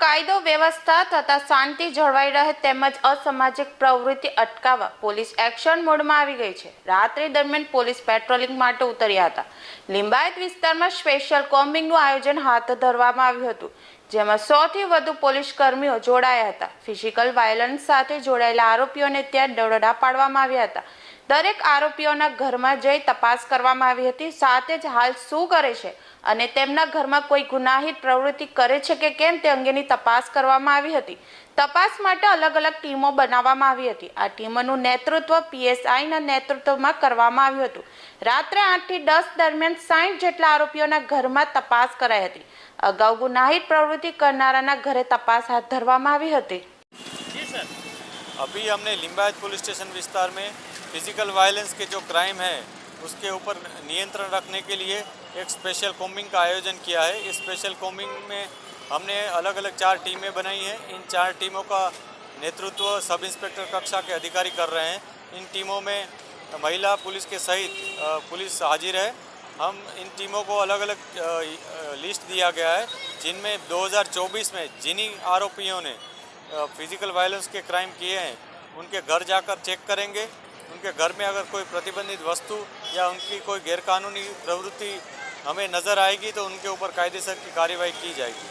વ્યવસ્થા તથા શાંતિ જળવાઈ રહે તેમજ અસામાજિક પ્રવૃત્તિ અટકાવવા પોલીસ એક્શન મોડમાં આવી ગઈ છે. રાત્રિ દરમિયાન પોલીસ પેટ્રોલિંગ માટે ઉતર્યા હતા. લિંબાયત વિસ્તારમાં સ્પેશિયલ કોમ્બિંગનું આયોજન હાથ ધરવામાં આવ્યું હતું, જેમાં સૌથી વધુ પોલીસ કર્મીઓ જોડાયા હતા. ફિઝિકલ વાયલન્સ સાથે જોડાયેલા આરોપીઓને ત્યાં દરોડા પાડવામાં આવ્યા હતા. દરેક આરોપીઓના ઘરમાં જઈ તપાસ કરવામાં આવી હતી. સાથે જ હાલ શું કરે છે અને તેમના ઘરમાં કોઈ ગુનાહિત પ્રવૃત્તિ કરે છે કે કેમ તે અંગેની તપાસ કરવામાં આવી હતી. તપાસ માટે અલગ અલગ ટીમો બનાવવામાં આવી હતી. આ ટીમોનું નેતૃત્વ પીએસઆઈના નેતૃત્વમાં કરવામાં આવ્યું હતું. રાત્રે આઠથી દસ દરમિયાન સાઠ જેટલા આરોપીઓના ઘરમાં તપાસ કરાઈ હતી. અગાઉ ગુનાહિત પ્રવૃત્તિ કરનારાના ઘરે તપાસ હાથ ધરવામાં આવી હતી. अभी हमने लिम्बायत पुलिस स्टेशन विस्तार में फ़िज़िकल वायलेंस के जो क्राइम है, उसके ऊपर नियंत्रण रखने के लिए एक स्पेशल कोम्बिंग का आयोजन किया है। इस स्पेशल कोम्बिंग में हमने अलग अलग चार टीमें बनाई हैं। इन चार टीमों का नेतृत्व सब इंस्पेक्टर कक्षा के अधिकारी कर रहे हैं। इन टीमों में महिला पुलिस के सहित पुलिस हाजिर है। हम इन टीमों को अलग अलग लिस्ट दिया गया है, जिनमें 2024 में जिन्हीं आरोपियों ने फ़िज़िकल वायलेंस के क्राइम किए हैं, उनके घर जाकर चेक करेंगे। उनके घर में अगर कोई प्रतिबंधित वस्तु या उनकी कोई गैरकानूनी प्रवृत्ति हमें नज़र आएगी तो उनके ऊपर कायदेसर की कार्रवाई की जाएगी।